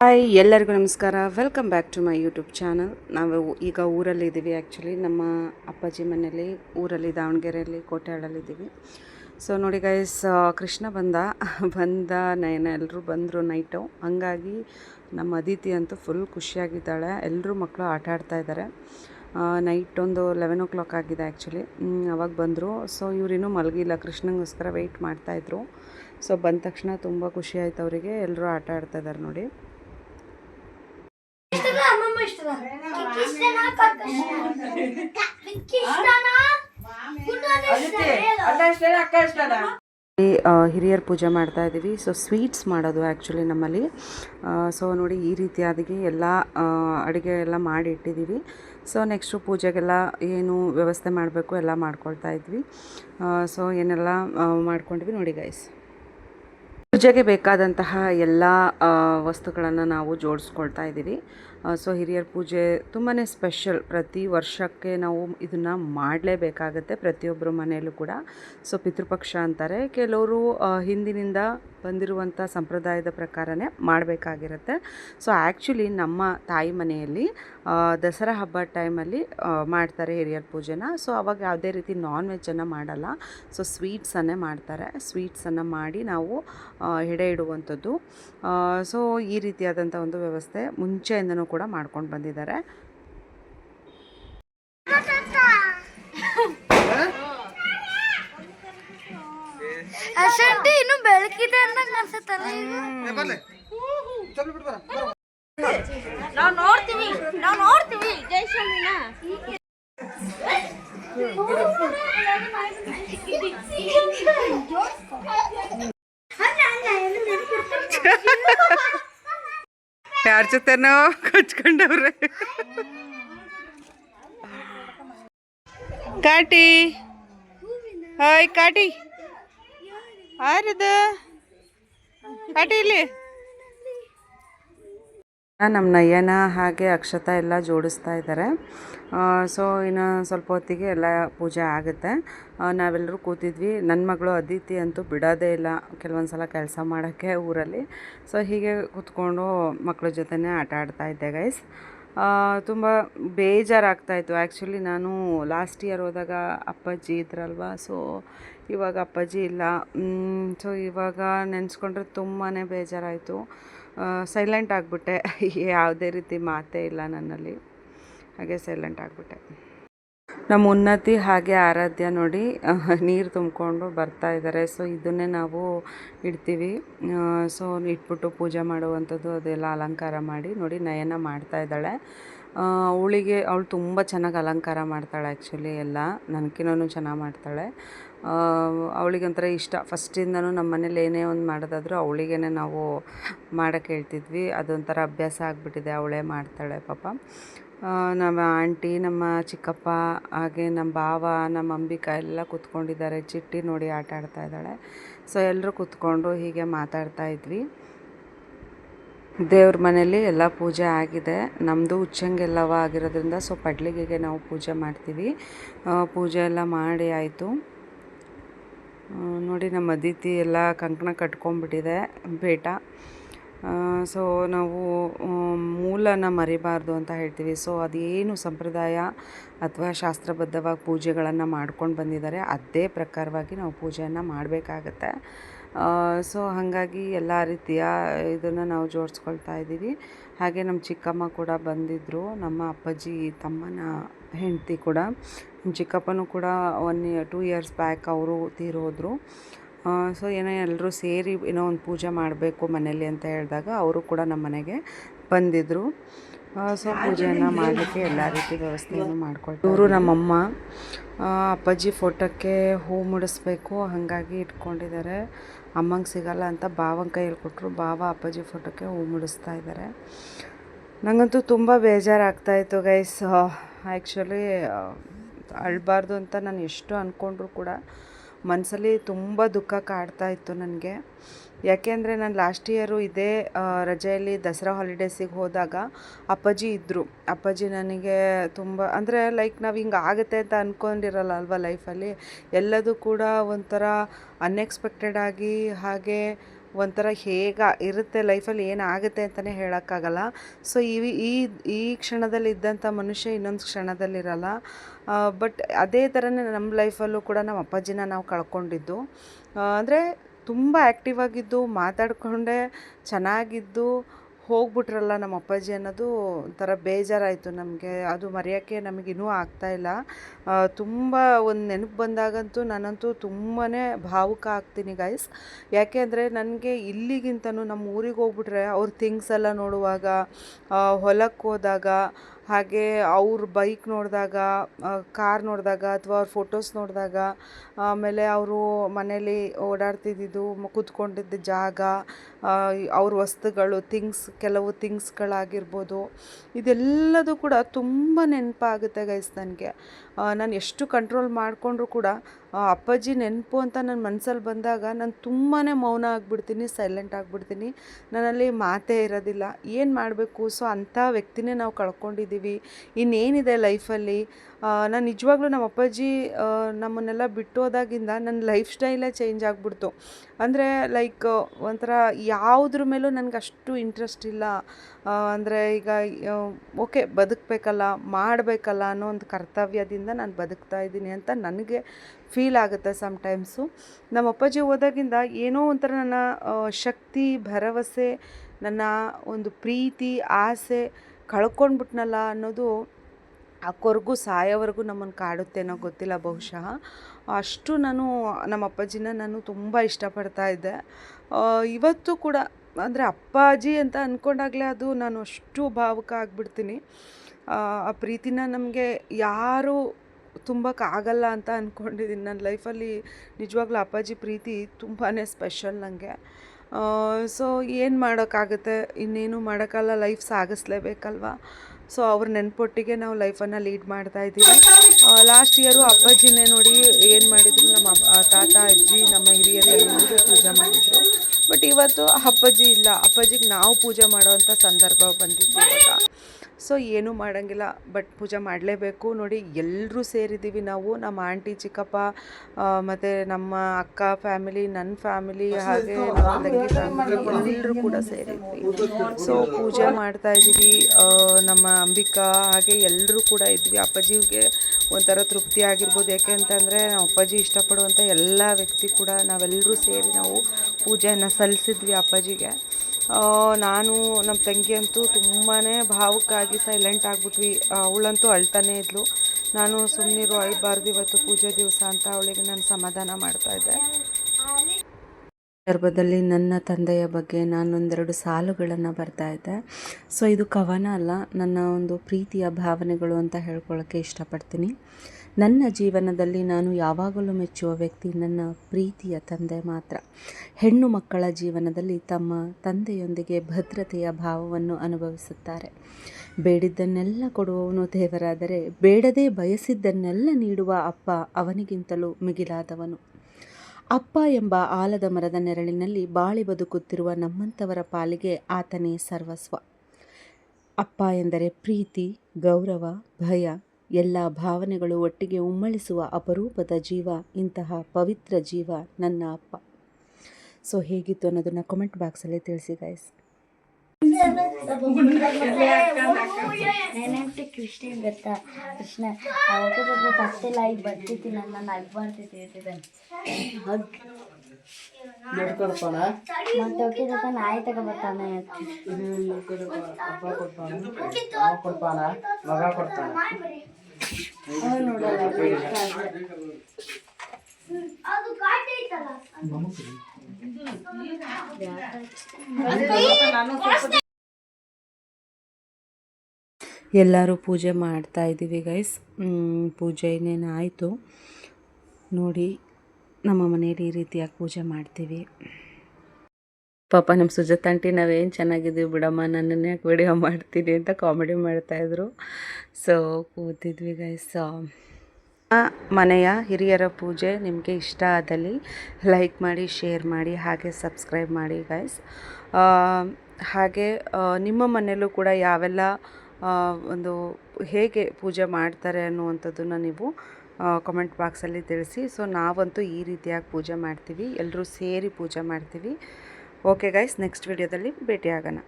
Hi ಎಲ್ಲರಿಗೂ ನಮಸ್ಕಾರ. Welcome back to my YouTube channel ನಾವು ಈಗ ಊರಲ್ಲಿ ಇದ್ದೀವಿ ಆ್ಯಕ್ಚುಲಿ ನಮ್ಮ ಅಪ್ಪಾಜಿ ಮನೆಯಲ್ಲಿ, ಊರಲ್ಲಿ, ದಾವಣಗೆರೆಯಲ್ಲಿ ಕೋಟೆಹಾಳಲ್ಲಿದ್ದೀವಿ ಸೊ ನೋಡಿ ಗೈಸ್ ಕೃಷ್ಣ ಬಂದ. ಬಂದ ನಯನ ಎಲ್ಲರೂ ಬಂದರು ನೈಟು ಹಂಗಾಗಿ ನಮ್ಮ ಅದಿತಿ ಅಂತೂ ಫುಲ್ ಖುಷಿಯಾಗಿದ್ದಾಳೆ. ಎಲ್ಲರೂ ಮಕ್ಕಳು ಆಟ ಆಡ್ತಾ ಇದ್ದಾರೆ. ನೈಟ್ ಒಂದು ಲೆವೆನ್ ಓ ಕ್ಲಾಕ್ ಆಗಿದೆ ಆ್ಯಕ್ಚುಲಿ ಅವಾಗ ಬಂದರು. ಸೊ ಇವರಿನ್ನೂ ಮಲಗಿಲ್ಲ. ಕೃಷ್ಣಂಗೋಸ್ಕರ ವೆಯ್ಟ್ ಮಾಡ್ತಾಯಿದ್ರು ಸೊ ಬಂದ ತಕ್ಷಣ ತುಂಬ ಖುಷಿ ಆಯ್ತು ಅವರಿಗೆ. ಎಲ್ಲರೂ ಆಟ ಆಡ್ತಾಯಿದ್ದಾರೆ ನೋಡಿ. ಹಿರಿಯರ ಪೂಜೆ ಮಾಡ್ತಾ ಇದ್ದೀವಿ ಸೊ ಸ್ವೀಟ್ಸ್ ಮಾಡೋದು ಆ್ಯಕ್ಚುಲಿ ನಮ್ಮಲ್ಲಿ. ಸೊ ನೋಡಿ ಈ ರೀತಿಯಾಗಿ ಎಲ್ಲ ಅಡುಗೆ ಎಲ್ಲ ಮಾಡಿ ಇಟ್ಟಿದ್ದೀವಿ ಸೊ ನೆಕ್ಸ್ಟು ಪೂಜೆಗೆಲ್ಲ ಏನು ವ್ಯವಸ್ಥೆ ಮಾಡಬೇಕು ಎಲ್ಲ ಮಾಡ್ಕೊಳ್ತಾ ಇದ್ವಿ. ಸೊ ಏನೆಲ್ಲ ಮಾಡ್ಕೊಂಡ್ವಿ ನೋಡಿ ಗೈಸ್ ಪೂಜೆಗೆ ಬೇಕಾದಂತಹ ಎಲ್ಲ ವಸ್ತುಗಳನ್ನು ನಾವು ಜೋಡಿಸ್ಕೊಳ್ತಾ ಇದ್ದೀವಿ. ಸೊ ಹಿರಿಯರ ಪೂಜೆ ತುಂಬಾ ಸ್ಪೆಷಲ್. ಪ್ರತಿ ವರ್ಷಕ್ಕೆ ನಾವು ಇದನ್ನು ಮಾಡಲೇಬೇಕಾಗತ್ತೆ ಪ್ರತಿಯೊಬ್ಬರ ಮನೆಯಲ್ಲೂ ಕೂಡ. ಸೊ ಪಿತೃಪಕ್ಷ ಅಂತಾರೆ. ಕೆಲವರು ಹಿಂದಿನಿಂದ ಬಂದಿರುವಂಥ ಸಂಪ್ರದಾಯದ ಪ್ರಕಾರನೇ ಮಾಡಬೇಕಾಗಿರುತ್ತೆ. ಸೊ ಆ್ಯಕ್ಚುಲಿ ನಮ್ಮ ತಾಯಿ ಮನೆಯಲ್ಲಿ ದಸರಾ ಹಬ್ಬ ಟೈಮಲ್ಲಿ ಮಾಡ್ತಾರೆ ಹಿರಿಯರ ಪೂಜೆನ. ಸೊ ಅವಾಗ ಯಾವುದೇ ರೀತಿ ನಾನ್ ವೆಜ್ಜನ್ನು ಮಾಡಲ್ಲ. ಸೊ ಸ್ವೀಟ್ಸನ್ನೇ ಮಾಡ್ತಾರೆ. ಸ್ವೀಟ್ಸನ್ನು ಮಾಡಿ ನಾವು ಎಡೆ ಇಡುವಂಥದ್ದು. ಸೊ ಈ ರೀತಿಯಾದಂಥ ಒಂದು ವ್ಯವಸ್ಥೆ. ಮುಂಚೆಯಿಂದನೂ ಕೂಡ ಮಾಡ್ಕೊಂಡು ಬಂದಿದ್ದಾರೆ. ಇನ್ನು ಬೆಳಕಿದೆ ಅಂತ ಅನ್ಸುತ್ತಲ್ಲ ಈಗ? ನಾವು ನೋಡ್ತೀವಿ ನಾವು ನೋಡ್ತೀವಿ ಜೈಶಾಮಿನ ಯಾರ ಜೊತೆನೋ ಕಚ್ಕೊಂಡವ್ರೆ. ಕಾಟಿ. ಹಾಯ್ ಕಾಟಿ. ಆರದು ಕಾಟಿ ಇಲ್ಲಿ. ನಮ್ಮ ನಯನ ಹಾಗೆ ಅಕ್ಷತಾ ಎಲ್ಲ ಜೋಡಿಸ್ತಾ ಇದ್ದಾರೆ ಸೊ ಇನ್ನು ಸ್ವಲ್ಪ ಹೊತ್ತಿಗೆ ಎಲ್ಲ ಪೂಜೆ ಆಗುತ್ತೆ. ನಾವೆಲ್ಲರೂ ಕೂತಿದ್ವಿ. ನನ್ನ ಮಗಳು ಅದಿತಿ ಅಂತೂ ಬಿಡೋದೇ ಇಲ್ಲ ಕೆಲವೊಂದು ಸಲ ಕೆಲಸ ಮಾಡೋಕ್ಕೆ ಊರಲ್ಲಿ. ಸೊ ಹೀಗೆ ಕೂತ್ಕೊಂಡು ಮಕ್ಕಳ ಜೊತೆನೇ ಆಟ ಆಡ್ತಾ ಇದ್ದೆ ಗೈಸ್ ತುಂಬ ಬೇಜಾರಾಗ್ತಾಯಿತ್ತು ಆ್ಯಕ್ಚುಲಿ ನಾನು ಲಾಸ್ಟ್ ಇಯರ್ ಹೋದಾಗ ಅಪ್ಪಾಜಿ ಇದ್ರಲ್ವಾ ಸೊ ಇವಾಗ ಅಪ್ಪಾಜಿ ಇಲ್ಲ. ಸೊ ಇವಾಗ ನೆನೆಸ್ಕೊಂಡ್ರೆ ತುಂಬಾ ಬೇಜಾರಾಯಿತು. ಸೈಲೆಂಟ್ ಆಗಿಬಿಟ್ಟೆ. ಯಾವುದೇ ರೀತಿ ಮಾತೇ ಇಲ್ಲ ನನ್ನಲ್ಲಿ. ಹಾಗೆ ಸೈಲೆಂಟ್ ಆಗಿಬಿಟ್ಟೆ. ನಮ್ಮ ಉನ್ನತಿ ಹಾಗೆ ಆರಾಧ್ಯ ನೋಡಿ ನೀರು ತುಂಬಿಕೊಂಡು ಬರ್ತಾ ಇದ್ದಾರೆ. ಸೊ ಇದನ್ನೇ ನಾವು ಇಡ್ತೀವಿ. ಸೊ ಇಟ್ಬಿಟ್ಟು ಪೂಜೆ ಮಾಡುವಂಥದ್ದು ಅದೆಲ್ಲ ಅಲಂಕಾರ ಮಾಡಿ ನೋಡಿ, ನಯನ ಮಾಡ್ತಾ ಇದ್ದಾಳೆ. ಅವಳಿಗೆ ಅವಳು ತುಂಬ ಚೆನ್ನಾಗಿ ಅಲಂಕಾರ ಮಾಡ್ತಾಳೆ ಆ್ಯಕ್ಚುಲಿ ಎಲ್ಲ. ನನಗಿನ್ನೂ ಚೆನ್ನಾಗಿ ಮಾಡ್ತಾಳೆ. ಅವಳಿಗೆ ಒಂಥರ ಇಷ್ಟ. ಫಸ್ಟಿಂದನೂ ನಮ್ಮ ಮನೇಲಿ ಏನೇ ಒಂದು ಮಾಡೋದಾದರೂ ಅವಳಿಗೇ ನಾವು ಮಾಡೋಕ್ಕೆ ಹೇಳ್ತಿದ್ವಿ. ಅದೊಂಥರ ಅಭ್ಯಾಸ ಆಗಿಬಿಟ್ಟಿದೆ. ಅವಳೇ ಮಾಡ್ತಾಳೆ ಪಾಪ. ನಮ್ಮ ಆಂಟಿ, ನಮ್ಮ ಚಿಕ್ಕಪ್ಪ, ಹಾಗೆ ನಮ್ಮ ಭಾವ, ನಮ್ಮ ಅಂಬಿಕಾ ಎಲ್ಲ ಕೂತ್ಕೊಂಡಿದ್ದಾರೆ. ಚಿಟ್ಟಿ ನೋಡಿ ಆಟ ಆಡ್ತಾ ಇದ್ದಾಳೆ. ಸೊ ಎಲ್ಲರೂ ಕೂತ್ಕೊಂಡು ಹೀಗೆ ಮಾತಾಡ್ತಾ ಇದ್ವಿ. ದೇವ್ರ ಮನೇಲಿ ಎಲ್ಲ ಪೂಜೆ ಆಗಿದೆ. ನಮ್ಮದು ಉಚ್ಚಂಗೆಲ್ಲವ ಆಗಿರೋದ್ರಿಂದ ಸೊ ಪಡ್ಲಿಗೆಗೆ ನಾವು ಪೂಜೆ ಮಾಡ್ತೀವಿ. ಪೂಜೆ ಎಲ್ಲ ಮಾಡಿ ಆಯಿತು. ನೋಡಿ ನಮ್ಮ ಅದಿತಿ ಎಲ್ಲ ಕಂಕಣ ಕಟ್ಕೊಂಡ್ಬಿಟ್ಟಿದೆ ಬೇಟ ಸೊ ನಾವು ಮೂಲನ ಮರಿಬಾರ್ದು ಅಂತ ಹೇಳ್ತೀವಿ. ಸೊ ಅದೇನು ಸಂಪ್ರದಾಯ ಅಥವಾ ಶಾಸ್ತ್ರಬದ್ಧವಾಗಿ ಪೂಜೆಗಳನ್ನು ಮಾಡ್ಕೊಂಡು ಬಂದಿದ್ದಾರೆ, ಅದೇ ಪ್ರಕಾರವಾಗಿ ನಾವು ಪೂಜೆಯನ್ನು ಮಾಡಬೇಕಾಗತ್ತೆ. ಸೊ ಹಾಗಾಗಿ ಎಲ್ಲ ರೀತಿಯ ಇದನ್ನು ನಾವು ಜೋಡಿಸ್ಕೊಳ್ತಾ ಇದ್ದೀವಿ. ಹಾಗೆ ನಮ್ಮ ಚಿಕ್ಕಮ್ಮ ಕೂಡ ಬಂದಿದ್ದರು ನಮ್ಮ ಅಪ್ಪಾಜಿ ತಮ್ಮನ ಹೆಂಡತಿ ಕೂಡ. ನಮ್ಮ ಚಿಕ್ಕಪ್ಪನೂ ಕೂಡ ಒನ್ ಟೂ ಇಯರ್ಸ್ ಬ್ಯಾಕ್ ಅವರು ತೀರೋದ್ರು. ಸೊ ಏನೋ ಎಲ್ಲರೂ ಸೇರಿ ಏನೋ ಒಂದು ಪೂಜೆ ಮಾಡಬೇಕು ಮನೇಲಿ ಅಂತ ಹೇಳಿದಾಗ ಅವರು ಕೂಡ ನಮ್ಮ ಮನೆಗೆ ಬಂದಿದ್ದರು ಸೊ ಪೂಜೆಯನ್ನು ಮಾಡಲಿಕ್ಕೆ ಎಲ್ಲ ರೀತಿ ವ್ಯವಸ್ಥೆಯನ್ನು ಮಾಡಿಕೊಳ್ತಾರೆ ಇವರು ನಮ್ಮಮ್ಮ. ಅಪ್ಪಾಜಿ ಫೋಟೋಕ್ಕೆ ಹೂ ಮುಡಿಸ್ಬೇಕು, ಹಾಗಾಗಿ ಇಟ್ಕೊಂಡಿದ್ದಾರೆ. ಅಮ್ಮಂಗೆ ಸಿಗಲ್ಲ ಅಂತ ಬಾವನ ಕೈಯಲ್ಲಿ ಕೊಟ್ಟರು ಬಾವ ಅಪ್ಪಾಜಿ ಫೋಟೋಕ್ಕೆ ಹೂ ಮುಡಿಸ್ತಾ ಇದ್ದಾರೆ. ನನಗಂತೂ ತುಂಬ ಬೇಜಾರಾಗ್ತಾಯಿತ್ತು ಗೈಸ್ ಆ್ಯಕ್ಚುಲಿ ಅಳಬಾರ್ದು ಅಂತ ನಾನು ಎಷ್ಟು ಅಂದ್ಕೊಂಡ್ರು ಕೂಡ ಮನಸ್ಸಲ್ಲಿ ತುಂಬ ದುಃಖ ಕಾಡ್ತಾ ಇತ್ತು ನನಗೆ. ಯಾಕೆಂದರೆ ನಾನು ಲಾಸ್ಟ್ ಇಯರು ಇದೇ ರಜೆಯಲ್ಲಿ ದಸರಾ ಹಾಲಿಡೇಸಿಗೆ ಹೋದಾಗ ಅಪ್ಪಾಜಿ ಇದ್ದರು ಅಪ್ಪಾಜಿ ನನಗೆ ತುಂಬ, ಅಂದರೆ ಲೈಕ್ ನಾವು ಹಿಂಗೆ ಆಗುತ್ತೆ ಅಂತ ಅಂದ್ಕೊಂಡಿರಲ್ಲ ಅಲ್ವಾ ಲೈಫಲ್ಲಿ ಎಲ್ಲದೂ ಕೂಡ ಒಂಥರ ಅನ್ಎಕ್ಸ್ಪೆಕ್ಟೆಡ್ ಆಗಿ ಹಾಗೆ ಒಂಥರ ಹೇಗೆ ಇರುತ್ತೆ ಲೈಫಲ್ಲಿ ಏನಾಗುತ್ತೆ ಅಂತಲೇ ಹೇಳೋಕ್ಕಾಗಲ್ಲ. ಸೊ ಈ ಈ ಈ ಕ್ಷಣದಲ್ಲಿ ಇದ್ದಂಥ ಮನುಷ್ಯ ಇನ್ನೊಂದು ಕ್ಷಣದಲ್ಲಿರಲ್ಲ. ಬಟ್ ಅದೇ ಥರನೇ ನಮ್ಮ ಲೈಫಲ್ಲೂ ಕೂಡ ನಮ್ಮ ಅಪ್ಪಾಜಿನ ನಾವು ಕಳ್ಕೊಂಡಿದ್ದು. ಅಂದರೆ ತುಂಬ ಆ್ಯಕ್ಟಿವ್ ಆಗಿದ್ದು, ಮಾತಾಡಿಕೊಂಡೆ, ಚೆನ್ನಾಗಿದ್ದು ಹೋಗ್ಬಿಟ್ರಲ್ಲ ನಮ್ಮ ಅಪ್ಪಾಜಿ ಅನ್ನೋದು ಒಂಥರ ಬೇಜಾರಾಯಿತು ನಮಗೆ. ಅದು ಮರೆಯೋಕ್ಕೆ ನಮಗಿನ್ನೂ ಆಗ್ತಾಯಿಲ್ಲ ತುಂಬ ಒಂದು ನೆನಪು ಬಂದಾಗಂತೂ ನಾನಂತೂ ತುಂಬಾ ಭಾವುಕ ಆಗ್ತೀನಿ ಗೈಸ್ ಯಾಕೆ ಅಂದರೆ ನನಗೆ ಇಲ್ಲಿಗಿಂತನೂ ನಮ್ಮ ಊರಿಗೆ ಹೋಗ್ಬಿಟ್ರೆ ಅವ್ರ ಥಿಂಗ್ಸ್ ಎಲ್ಲ ನೋಡುವಾಗ ಹೊಲಕ್ಕೆ ಹೋದಾಗ ಹಾಗೆ ಅವ್ರ ಬೈಕ್ ನೋಡಿದಾಗ ಕಾರ್ ನೋಡಿದಾಗ ಅಥವಾ ಅವ್ರ ಫೋಟೋಸ್ ನೋಡಿದಾಗ, ಆಮೇಲೆ ಅವರು ಮನೇಲಿ ಓಡಾಡ್ತಿದ್ದಿದ್ದು ಕೂತ್ಕೊಂಡಿದ್ದ ಜಾಗ ಅವ್ರ ವಸ್ತುಗಳು ಥಿಂಗ್ಸ್ ಕೆಲವು ಥಿಂಗ್ಸ್ಗಳಾಗಿರ್ಬೋದು ಇದೆಲ್ಲದೂ ಕೂಡ ತುಂಬ ನೆನಪಾಗುತ್ತೆ ಗೈಸ್ ನನಗೆ. ನಾನು ಎಷ್ಟು ಕಂಟ್ರೋಲ್ ಮಾಡಿಕೊಂಡ್ರೂ ಕೂಡ ಅಪ್ಪಾಜಿ ನೆನಪು ಅಂತ ನನ್ನ ಮನಸ್ಸಲ್ಲಿ ಬಂದಾಗ ನಾನು ತುಂಬಾ ಮೌನ ಆಗಿಬಿಡ್ತೀನಿ ಸೈಲೆಂಟ್ ಆಗಿಬಿಡ್ತೀನಿ. ನನ್ನಲ್ಲಿ ಮಾತೇ ಇರೋದಿಲ್ಲ. ಏನು ಮಾಡಬೇಕು? ಸೊ ಅಂಥ ವ್ಯಕ್ತಿನೇ ನಾವು ಕಳ್ಕೊಂಡಿದ್ದೀವಿ ಇನ್ನೇನಿದೆ ಲೈಫಲ್ಲಿ ನಾನು ನಿಜವಾಗ್ಲೂ ನಮ್ಮ ಅಪ್ಪಾಜಿ ನಮ್ಮನ್ನೆಲ್ಲ ಬಿಟ್ಟು ಹೋದಾಗಿಂದ ನನ್ನ ಲೈಫ್ ಸ್ಟೈಲೇ ಚೇಂಜ್ ಆಗಿಬಿಡ್ತು. ಅಂದರೆ ಲೈಕ್ ಒಂಥರ ಯಾವುದ್ರ ಮೇಲೂ ನನಗೆ ಅಷ್ಟು ಇಂಟ್ರೆಸ್ಟ್ ಇಲ್ಲ. ಅಂದರೆ ಈಗ ಓಕೆ ಬದುಕಬೇಕಲ್ಲ, ಮಾಡಬೇಕಲ್ಲ ಅನ್ನೋ ಒಂದು ಕರ್ತವ್ಯದಿಂದ ನಾನು ಬದುಕ್ತಾ ಇದ್ದೀನಿ ಅಂತ ನನಗೆ ಫೀಲ್ ಆಗುತ್ತೆ ಸಮ್ಟೈಮ್ಸು. ನಮ್ಮ ಅಪ್ಪಾಜಿ ಹೋದಾಗಿಂದ ಏನೋ ಒಂಥರ ನನ್ನ ಶಕ್ತಿ, ಭರವಸೆ, ನನ್ನ ಒಂದು ಪ್ರೀತಿ, ಆಸೆ ಕಳ್ಕೊಂಡ್ಬಿಟ್ನಲ್ಲ ಅನ್ನೋದು ಆ ಸಾಯೋವರೆಗೂ ನಮ್ಮನ್ನು ಕಾಡುತ್ತೇನೋ ಗೊತ್ತಿಲ್ಲ ಬಹುಶಃ. ಅಷ್ಟು ನಾನು, ನಮ್ಮ ಅಪ್ಪಾಜಿನ ನಾನು ತುಂಬ ಇಷ್ಟಪಡ್ತಾ ಇದ್ದೆ. ಇವತ್ತು ಕೂಡ, ಅಂದರೆ ಅಪ್ಪಾಜಿ ಅಂತ ಅಂದ್ಕೊಂಡಾಗಲೇ ಅದು ನಾನು ಅಷ್ಟು ಭಾವುಕ ಆಗಿಬಿಡ್ತೀನಿ. ಆ ಪ್ರೀತಿನ ನಮಗೆ ಯಾರು ತುಂಬಕ್ಕಾಗಲ್ಲ ಅಂತ ಅಂದ್ಕೊಂಡಿದ್ದೀನಿ ನನ್ನ ಲೈಫಲ್ಲಿ ನಿಜವಾಗ್ಲೂ ಅಪ್ಪಾಜಿ ಪ್ರೀತಿ ತುಂಬಾ ಸ್ಪೆಷಲ್ ನನಗೆ. ಸೊ ಏನು ಮಾಡೋಕ್ಕಾಗುತ್ತೆ? ಇನ್ನೇನು ಮಾಡೋಕ್ಕಲ್ಲ ಲೈಫ್ ಸಾಗಿಸ್ಲೇಬೇಕಲ್ವ? ಸೊ ಅವ್ರ ನೆನ್ಪೊಟ್ಟಿಗೆ ನಾವು ಲೈಫನ್ನು ಲೀಡ್ ಮಾಡ್ತಾ ಇದ್ದೀವಿ. ಲಾಸ್ಟ್ ಇಯರು ಅಪ್ಪಾಜಿನೇ ನೋಡಿ ಏನು ಮಾಡಿದ್ರು, ನಮ್ಮ ತಾತ, ಅಜ್ಜಿ, ನಮ್ಮ ಹಿರಿಯರು ಎಲ್ಲರೂ ಪೂಜೆ ಮಾಡಿದರು. ಬಟ್ ಇವತ್ತು ಅಪ್ಪಾಜಿ ಇಲ್ಲ. ಅಪ್ಪಾಜಿಗೆ ನಾವು ಪೂಜೆ ಮಾಡೋವಂಥ ಸಂದರ್ಭ ಬಂದಿತ್ತು ಇವಾಗ. ಸೊ ಏನೂ ಮಾಡೋಂಗಿಲ್ಲ ಬಟ್ ಪೂಜೆ ಮಾಡಲೇಬೇಕು. ನೋಡಿ ಎಲ್ಲರೂ ಸೇರಿದ್ದೀವಿ ನಾವು. ನಮ್ಮ ಆಂಟಿ ಚಿಕ್ಕಪ್ಪ ಮತ್ತು ನಮ್ಮ ಅಕ್ಕ ಫ್ಯಾಮಿಲಿ ನನ್ನ ಫ್ಯಾಮಿಲಿ, ಹಾಗೆ ತಂಗಿ ಎಲ್ಲರೂ ಕೂಡ ಸೇರಿದ್ವಿ. ಸೊ ಪೂಜೆ ಮಾಡ್ತಾ ಇದ್ದೀವಿ. ನಮ್ಮ ಅಂಬಿಕಾ, ಹಾಗೆ ಎಲ್ಲರೂ ಕೂಡ ಇದ್ವಿ. ಅಪ್ಪಾಜಿಗೆ ಒಂಥರ ತೃಪ್ತಿ ಆಗಿರ್ಬೋದು. ಯಾಕೆ ಅಂತಂದರೆ ನಮ್ಮ ಅಪ್ಪಾಜಿ ಇಷ್ಟಪಡುವಂಥ ಎಲ್ಲ ವ್ಯಕ್ತಿ ಕೂಡ ನಾವೆಲ್ಲರೂ ಸೇರಿ ನಾವು ಪೂಜೆಯನ್ನು ಸಲ್ಲಿಸಿದ್ವಿ ಅಪ್ಪಾಜಿಗೆ. ನಾನು ನಮ್ಮ ತಂಗಿ ಅಂತೂ ತುಂಬಾ ಭಾವಕ್ಕಾಗಿ ಸೈಲೆಂಟ್ ಆಗಿಬಿಟ್ವಿ. ಅವಳಂತೂ ಅಳ್ತಾನೇ ಇದ್ಲು. ನಾನು ಸುಮ್ಮನಿರು ಬಾರ್ದು ಇವತ್ತು ಪೂಜೆ ದಿವಸ ಅಂತ ಅವಳಿಗೆ ನಾನು ಸಮಾಧಾನ ಮಾಡ್ತಾ ಇದ್ದೆ. ಸಂದರ್ಭದಲ್ಲಿ ನನ್ನ ತಂದೆಯ ಬಗ್ಗೆ ನಾನೊಂದೆರಡು ಸಾಲುಗಳನ್ನು ಬರ್ತಾ ಇದ್ದೆ. ಸೊ ಇದು ಕವನ ಅಲ್ಲ. ನನ್ನ ಒಂದು ಪ್ರೀತಿಯ ಭಾವನೆಗಳು ಅಂತ ಹೇಳ್ಕೊಳ್ಳೋಕ್ಕೆ ಇಷ್ಟಪಡ್ತೀನಿ. ನನ್ನ ಜೀವನದಲ್ಲಿ ನಾನು ಯಾವಾಗಲೂ ಮೆಚ್ಚುವ ವ್ಯಕ್ತಿ ನನ್ನ ಪ್ರೀತಿಯ ತಂದೆ ಮಾತ್ರ. ಹೆಣ್ಣು ಮಕ್ಕಳ ಜೀವನದಲ್ಲಿ ತಮ್ಮ ತಂದೆಯೊಂದಿಗೆ ಭದ್ರತೆಯ ಭಾವವನ್ನು ಅನುಭವಿಸುತ್ತಾರೆ. ಬೇಡಿದ್ದನ್ನೆಲ್ಲ ಕೊಡುವವನು ದೇವರಾದರೆ, ಬೇಡದೇ ಬಯಸಿದ್ದನ್ನೆಲ್ಲ ನೀಡುವ ಅಪ್ಪ ಅವನಿಗಿಂತಲೂ ಮಿಗಿಲಾದವನು. ಅಪ್ಪ ಎಂಬ ಆಲದ ಮರದ ನೆರಳಿನಲ್ಲಿ ಬಾಳಿ ಬದುಕುತ್ತಿರುವ ನಮ್ಮಂಥವರ ಪಾಲಿಗೆ ಆತನೇ ಸರ್ವಸ್ವ. ಅಪ್ಪ ಎಂದರೆ ಪ್ರೀತಿ, ಗೌರವ, ಭಯ, ಎಲ್ಲ ಭಾವನೆಗಳು ಒಟ್ಟಿಗೆ ಉಮ್ಮಳಿಸುವ ಅಪರೂಪದ ಜೀವ, ಇಂತಹ ಪವಿತ್ರ ಜೀವ ನನ್ನ ಅಪ್ಪ. ಸೊ ಹೇಗಿತ್ತು ಅನ್ನೋದನ್ನು ಕಮೆಂಟ್ ಬಾಕ್ಸಲ್ಲಿ ತಿಳಿಸಿ ಗೈಸ್ ನೆನಪಿ ಕೃಷ್ಣ ಗೊತ್ತಾ ಕೃಷ್ಣ ಅವಾಗ ಫಸ್ಟೆಲ್ಲ ಈಗ ಬರ್ತಿತ್ತು ನನ್ನ ನಗ್ ಬರ್ತಿತ್ತು ಹಗ್ ಮತ್ತೆ ನಾಯಿ ತಗೋ ಬರ್ತಾನೆ ಅವ್ನು ನೋಡಲ್ಲ ಇಷ್ಟ ಆದ್ರೆ. ಎಲ್ಲರೂ ಪೂಜೆ ಮಾಡ್ತಾ ಇದ್ದೀವಿ ಗೈಸ್ ಪೂಜೆ ಇನ್ನೇನು ಆಯಿತು? ನೋಡಿ, ನಮ್ಮ ಮನೆಯಲ್ಲಿ ಈ ರೀತಿಯಾಗಿ ಪೂಜೆ ಮಾಡ್ತೀವಿ. ಪಾಪ ನಮ್ಮ ಸುಜಾತ ಆಂಟಿ, ನಾವೇನು ಚೆನ್ನಾಗಿದ್ದೀವಿ ಬಿಡಮ್ಮ, ನನ್ನನ್ನು ಯಾಕೆ ವಿಡಿಯೋ ಮಾಡ್ತೀನಿ ಅಂತ ಕಾಮಿಡಿ ಮಾಡ್ತಾಯಿದ್ರು ಸೊ ಕೂತಿದ್ವಿ ಗೈಸ್ ಮನೆಯ ಹಿರಿಯರ ಪೂಜೆ ನಿಮಗೆ ಇಷ್ಟ ಆದಲ್ಲಿ ಲೈಕ್ ಮಾಡಿ, ಶೇರ್ ಮಾಡಿ, ಹಾಗೆ ಸಬ್ಸ್ಕ್ರೈಬ್ ಮಾಡಿ ಗೈಸ್ ಹಾಗೆ ನಿಮ್ಮ ಮನೆಯಲ್ಲೂ ಕೂಡ ಯಾವೆಲ್ಲ ಒಂದು ಹೇಗೆ ಪೂಜೆ ಮಾಡ್ತಾರೆ ಅನ್ನುವಂಥದ್ದನ್ನು ನೀವು ಕಮೆಂಟ್ ಬಾಕ್ಸಲ್ಲಿ ತಿಳಿಸಿ. ಸೊ ನಾವಂತೂ ಈ ರೀತಿಯಾಗಿ ಪೂಜೆ ಮಾಡ್ತೀವಿ. ಎಲ್ಲರೂ ಸೇರಿ ಪೂಜೆ ಮಾಡ್ತೀವಿ. ಓಕೆ ಗೈಸ್ ನೆಕ್ಸ್ಟ್ ವಿಡಿಯೋದಲ್ಲಿ ಭೇಟಿ ಆಗೋಣ